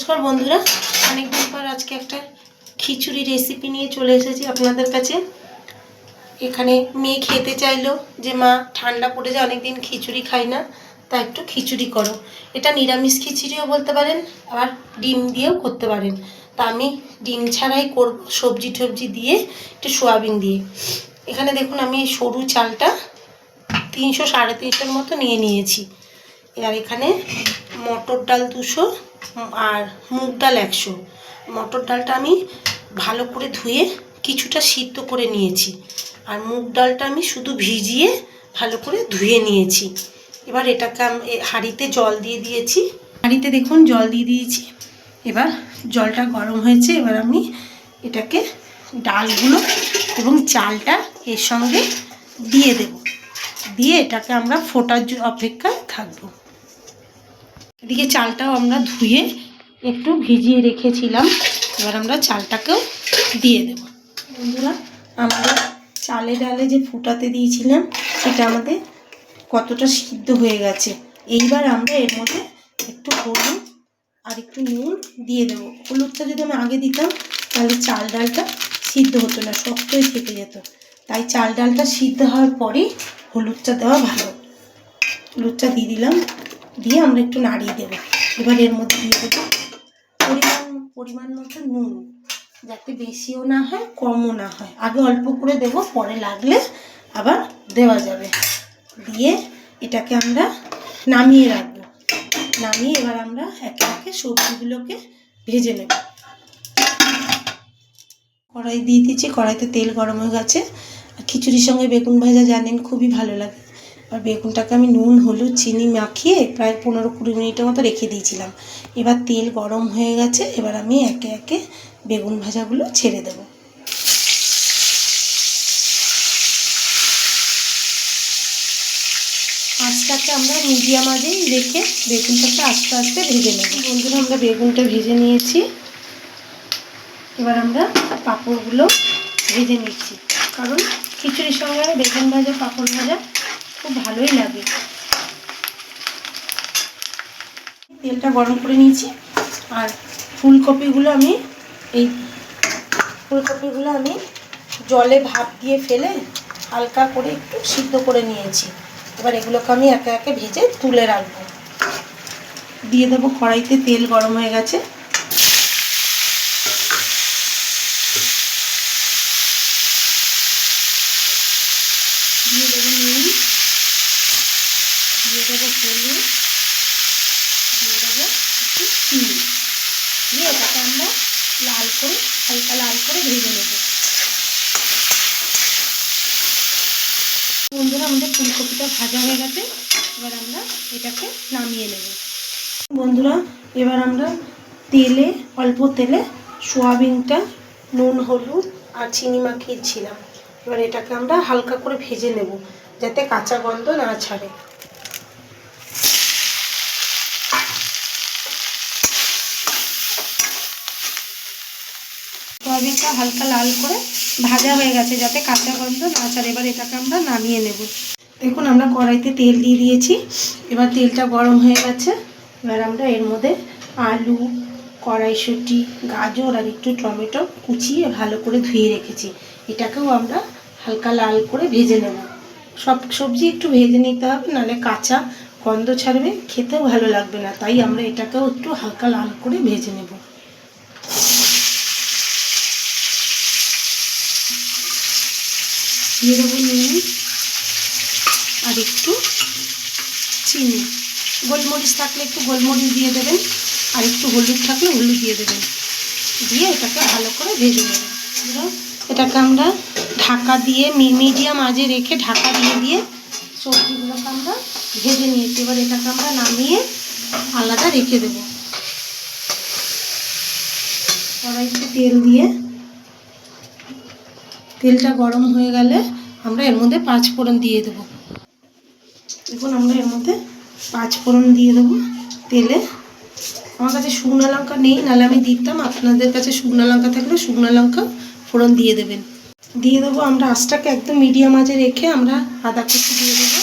নমস্কার বন্ধুরা। অনেকদিন পর আজকে একটা খিচুড়ি রেসিপি নিয়ে চলে এসেছি আপনাদের কাছে। এখানে মেয়ে খেতে চাইলো যে, মা, ঠান্ডা পড়ে যায়, অনেকদিন খিচুড়ি খাই না, তা একটু খিচুড়ি করো। এটা নিরামিষ খিচুড়িও বলতে পারেন, আবার ডিম দিয়েও করতে পারেন। তা আমি ডিম ছাড়াই করব, সবজি টবজি দিয়ে, একটু সোয়াবিন দিয়ে। এখানে দেখুন, আমি সরু চালটা তিনশো সাড়ে তিনশোর মতো নিয়ে নিয়েছি। আর এখানে মটর ডাল দুশো আর মুগ ডাল একশো। মটর ডালটা আমি ভালো করে ধুয়ে কিছুটা সিদ্ধ করে নিয়েছি। আর মুগ ডালটা আমি শুধু ভিজিয়ে ভালো করে ধুয়ে নিয়েছি। এবার এটাকে আমি হাঁড়িতে জল দিয়ে দিয়েছি। হাঁড়িতে দেখুন জল দিয়ে দিয়েছি। এবার জলটা গরম হয়েছে, এবার আমি এটাকে ডালগুলো এবং চালটা এর সঙ্গে দিয়ে দেব। দিয়ে এটাকে আমরা ফোটার অপেক্ষায় থাকব। এদিকে চালটাও আমরা ধুয়ে একটু ভিজিয়ে রেখেছিলাম। এবার আমরা চালটাকেও দিয়ে দেব। বন্ধুরা, আমরা চালে ডালে যে ফুটাতে দিয়েছিলাম, সেটা আমাদের কতটা সিদ্ধ হয়ে গেছে। এইবার আমরা এর মধ্যে একটু হলুদ আর একটু নুন দিয়ে দেবো। হলুদটা যদি আমি আগে দিতাম, তাহলে চাল ডালটা সিদ্ধ হতো না, শক্তই থেকে যেত। তাই চাল ডালটা সিদ্ধ হওয়ার পরেই হলুদটা দেওয়া ভালো। হলুদটা দিয়ে দিলাম। দিয়ে আমরা একটু নাড়িয়ে দেবো। এবার এর মধ্যে দিয়ে দেবো পরিমাণ পরিমাণ মতো নুন, যাতে বেশিও না হয়, কমও না হয়। আগে অল্প করে দেব, পরে লাগলে আবার দেওয়া যাবে। দিয়ে এটাকে আমরা নামিয়ে রাখব। নামিয়ে এবার আমরা একে একে সবজিগুলোকে ভেজে নেব। কড়াই দিয়ে দিয়েছি কড়াইতে তেল গরম হয়ে গেছে। আর খিচুড়ির সঙ্গে বেগুন ভাজা জানেন, খুবই ভালো লাগে। আর বেগুনটাকে আমি নুন, হলুদ, চিনি মাখিয়ে প্রায় পনেরো কুড়ি মিনিটের মতো রেখে দিয়েছিলাম। এবার তেল গরম হয়ে গেছে, এবার আমি একে একে বেগুন ভাজাগুলো ছেড়ে দেবো। আঁচটাকে আমরা মিডিয়াম আজেই রেখে বেগুনটাকে আস্তে আস্তে ভেজে নেব। বন্ধুরা, আমরা বেগুনটা ভেজে নিয়েছি। এবার আমরা পাঁপড়গুলো ভেজে নিচ্ছি। কারণ খিচুড়ির সঙ্গে বেগুন ভাজা, পাঁপড় ভাজা খুব ভালোই লাগে। তেলটা গরম করে নিয়েছি, আর ফুলকপিগুলো আমি এই ফুলকপিগুলো আমি জলে ভাপ দিয়ে ফেলে হালকা করে একটু সিদ্ধ করে নিয়েছি। এবার এগুলোকে আমি একে একে ভেজে তুলে রাখব। দিয়ে দেবো কড়াইতে তেল গরম হয়ে গেছে দিয়ে দেবো নুন দিয়ে দেবো হলুদ দিয়ে দেবো একটু চিনি দিয়ে এটাকে আমরা লাল করে, হালকা লাল করে ভেজে নেব। বন্ধুরা, আমাদের ফুলকপিটা ভাজা হয়ে গেছে। এবার আমরা এটাকে নামিয়ে নেব। বন্ধুরা, এবার আমরা তেলে, অল্প তেলে সোয়াবিনটা, নুন, হলুদ আর চিনি মাখিয়েছিলাম। এবার এটাকে আমরা হালকা করে ভেজে নেব, যাতে কাঁচা গন্ধ না ছাড়ে। সয়াবিনটা হালকা লাল করে ভাজা হয়ে গেছে যাতে কাঁচা গন্ধ না ছাড়ে। এবার এটাকে আমরা নামিয়ে নেব। দেখুন, আমরা কড়াইতে তেল দিয়ে দিয়েছি। এবার তেলটা গরম হয়ে গেছে। এবার আমরা এর মধ্যে আলু, কড়াইশুঁটি, গাজর আর একটু টমেটো কুচিয়ে ভালো করে ধুয়ে রেখেছি। এটাকেও আমরা হালকা লাল করে ভেজে নেব। সব সবজি একটু ভেজে নিতে হবে, নাহলে কাঁচা গন্ধ ছাড়বে, খেতেও ভালো লাগবে না। তাই আমরা এটাকেও একটু হালকা লাল করে ভেজে নেব। দিয়ে দেবো নুন আর একটু চিনি। গোলমরিচ থাকলে একটু গোলমরিচ দিয়ে দেবেন, আর একটু হলুদ থাকলে হলুদ দিয়ে দেবেন। দিয়ে এটাকে ভালো করে ভেজে নেবেন এটাকে আমরা ঢাকা দিয়ে মিডিয়াম আজে রেখে ঢাকা দিয়ে দিয়ে সবজিগুলোকে আমরা ভেজে নিয়েছি। এবার এটাকে আমরা নামিয়ে আলাদা রেখে দেবো। কড়াইতে তেল দিয়ে তেলটা গরম হয়ে গেলে আমরা এর মধ্যে পাঁচ ফোড়ন দিয়ে দেবো। দেখুন, আমরা এর মধ্যে পাঁচ ফোড়ন দিয়ে দেবো তেলে। আমার কাছে শুকনো লঙ্কা নেই, নাহলে আমি দিতাম। আপনাদের কাছে শুকনো লঙ্কা থাকলে শুকনো লঙ্কা ফোড়ন দিয়ে দেবেন। দিয়ে দেবো আমরা আঁচটাকে একদম মিডিয়াম আঁচে রেখে আমরা আদা কুচি দিয়ে দেবো।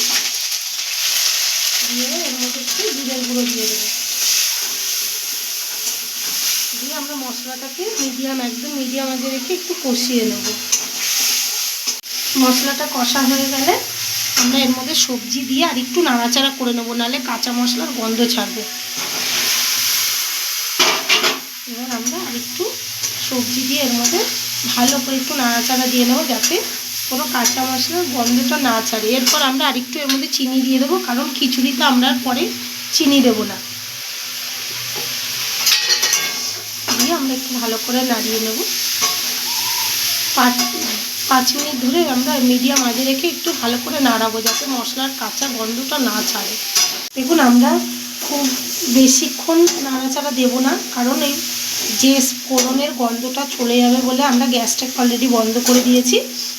দিয়ে এর মধ্যে একটু জিরের গুঁড়ো দিয়ে দেবো। দিয়ে আমরা মশলাটাকে মিডিয়াম, একদম মিডিয়াম আগে রেখে একটু কষিয়ে নেব। মশলাটা কষা হয়ে গেলে আমরা এর মধ্যে সবজি দিয়ে আর একটু নাড়াচাড়া করে নেব, নাহলে কাঁচা মশলার গন্ধ ছাড়বে। এবার আমরা আর একটু সবজি দিয়ে এর মধ্যে ভালো করে একটু নাড়াচাড়া দিয়ে নেব যাতে কোনো কাঁচা মশলার গন্ধটা না ছাড়ে। এরপর আমরা আরেকটু এর মধ্যে চিনি দিয়ে দেবো, কারণ খিচুড়িতে আমরা পরে চিনি দেবো না। দিয়ে আমরা একটু ভালো করে নাড়িয়ে নেব। পাঁচ পাঁচ মিনিট ধরে আমরা মিডিয়াম আজে রেখে একটু ভালো করে নাড়াবো যাতে মশলার কাঁচা গন্ধটা না ছাড়ে। দেখুন আমরা খুব বেশিক্ষণ নাড়াচাড়া দেবো না কারণ এই যে ফোড়নের গন্ধটা চলে যাবে বলে আমরা গ্যাসটা অলরেডি বন্ধ করে দিয়েছি।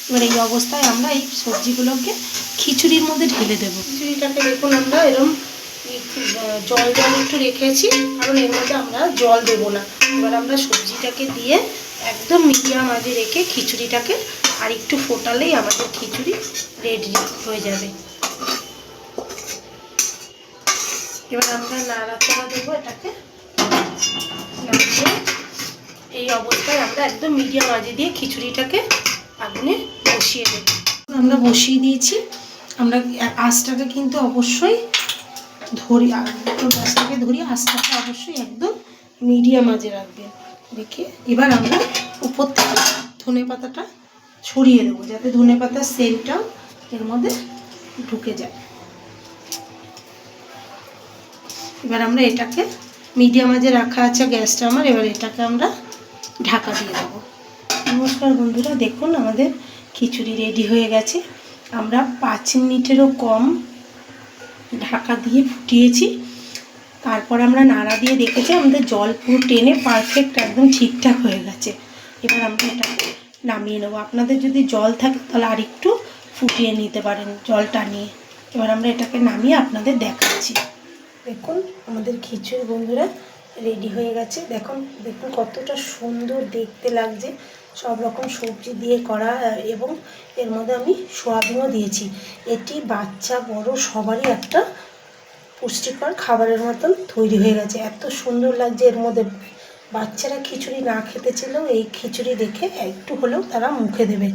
এবার এই অবস্থায় আমরা এই সবজিগুলোকে খিচুড়ির মধ্যে ঢেলে দেবো। খিচুড়িটাকে দেখুন আমরা আহ, জল জল একটু রেখেছি কারণ এর মধ্যে আমরা জল দেবো না। এবার আমরা সবজিটাকে দিয়ে একদম মিডিয়াম আজে রেখে খিচুড়িটাকে আর একটু ফোটালেই আমাদের খিচুড়ি রেডি হয়ে যাবে। এবার আমরা নাড়াচাড়া দেবো এটাকে। এই অবস্থায় আমরা একদম মিডিয়াম আজে দিয়ে খিচুড়িটাকে আগুনে বসিয়ে দেবো। আমরা বসিয়ে দিয়েছি। আমরা আঁচটাকে কিন্তু অবশ্যই ধরি, আর ধরি আঁচটাকে অবশ্যই একদম মিডিয়াম আজে রাখবেন রেখে এবার আমরা উপর থেকে ধনে পাতাটা ছড়িয়ে দেবো, যাতে ধনে পাতার সেন্টটাও এর মধ্যে ঢুকে যায়। এবার আমরা এটাকে মিডিয়াম আজে রাখা আছে গ্যাসটা আমার, এবার এটাকে আমরা ঢাকা দিয়ে দেবো। নমস্কার বন্ধুরা, দেখুন আমাদের খিচুড়ি রেডি হয়ে গেছে। আমরা পাঁচ মিনিটেরও কম ঢাকা দিয়ে ফুটিয়েছি। তারপর আমরা নাড়া দিয়ে দেখেছি, আমাদের জল পুরো টেনে পারফেক্ট একদম ঠিকঠাক হয়ে গেছে। এবার আমরা এটাকে নামিয়ে নেব। আপনাদের যদি জল থাকে তাহলে আর একটু ফুটিয়ে নিতে পারেন জল টানিয়ে এবার আমরা এটাকে নামিয়ে আপনাদের দেখাচ্ছি। দেখুন, আমাদের খিচুড়ি বন্ধুরা রেডি হয়ে গেছে। দেখুন দেখুন কতটা সুন্দর দেখতে লাগছে। সব রকম সবজি দিয়ে করা, এবং এর মধ্যে আমি সোয়াবিনও দিয়েছি। এটি বাচ্চা, বড়, সবারই একটা পুষ্টিকর খাবারের মতন তৈরি হয়ে গেছে। এত সুন্দর লাগছে এর মধ্যে। বাচ্চারা খিচুড়ি না খেতে চাইলেও এই খিচুড়ি দেখে একটু হলেও তারা মুখে দেবে।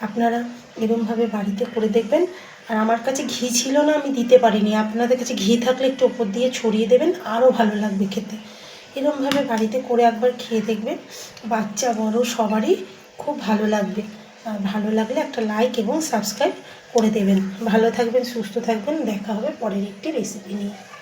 আপনারা এরমভাবে বাড়িতে করে দেখবেন। আর আমার কাছে ঘি ছিল না, আমি দিতে পারিনি। আপনাদের কাছে ঘি থাকলে একটু ওপর দিয়ে ছড়িয়ে দেবেন, আরও ভালো লাগবে খেতে। এরমভাবে বাড়িতে করে একবার খেয়ে দেখবেন। বাচ্চা, বড় সবারই খুব ভালো লাগবে। আর ভালো লাগলে একটা লাইক এবং সাবস্ক্রাইব করে দেবেন। ভালো থাকবেন, সুস্থ থাকবেন। দেখা হবে পরের একটি রেসিপি নিয়ে।